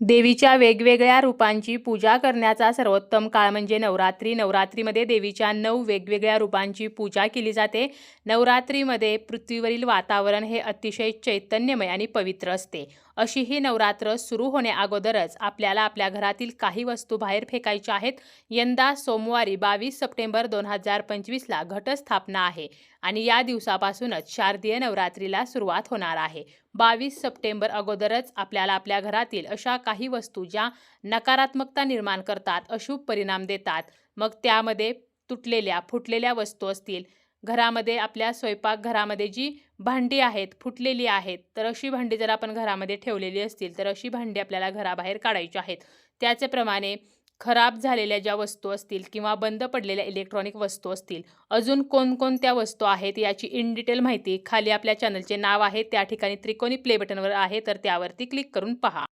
देवीच्या वेगवेगळ्या रूपांची पूजा करण्याचा सर्वोत्तम काळ म्हणजे नवरात्री. नवरात्रीमध्ये देवीच्या नऊ वेगवेगळ्या रूपांची पूजा केली जाते. नवरात्रीमध्ये पृथ्वीवरील वातावरण हे अतिशय चैतन्यमय आणि पवित्र असते. अशी ही नवरात्र सुरू होण्याअगोदरच आपल्याला आपल्या घरातील काही वस्तू बाहेर फेकायच्या आहेत. यंदा सोमवारी बावीस सप्टेंबर दोन हजार पंचवीसला घटस्थापना आहे आणि या दिवसापासूनच शारदीय नवरात्रीला सुरुवात होणार आहे. बावीस सप्टेंबर अगोदरच आपल्याला आपल्या घरातील अशा काही वस्तू ज्या नकारात्मकता निर्माण करतात अशुभ परिणाम देतात. मग त्यामध्ये तुटलेल्या फुटलेल्या वस्तू असतील घरामध्ये आपल्या स्वयंपाकघरामध्ये जी भांडी आहेत फुटलेली आहेत तर अशी भांडी जर आपण घरामध्ये ठेवलेली असतील तर अशी भांडी आपल्याला घराबाहेर काढायची आहेत. त्याचप्रमाणे खराब झालेल्या ज्या वस्तू असतील किंवा बंद पडलेल्या इलेक्ट्रॉनिक वस्तू असतील अजून कोणकोणत्या वस्तू आहेत याची इन डिटेल माहिती खाली आपल्या चॅनलचे नाव आहे त्या ठिकाणी त्रिकोणी प्ले बटनवर आहे तर त्यावरती क्लिक करून पहा.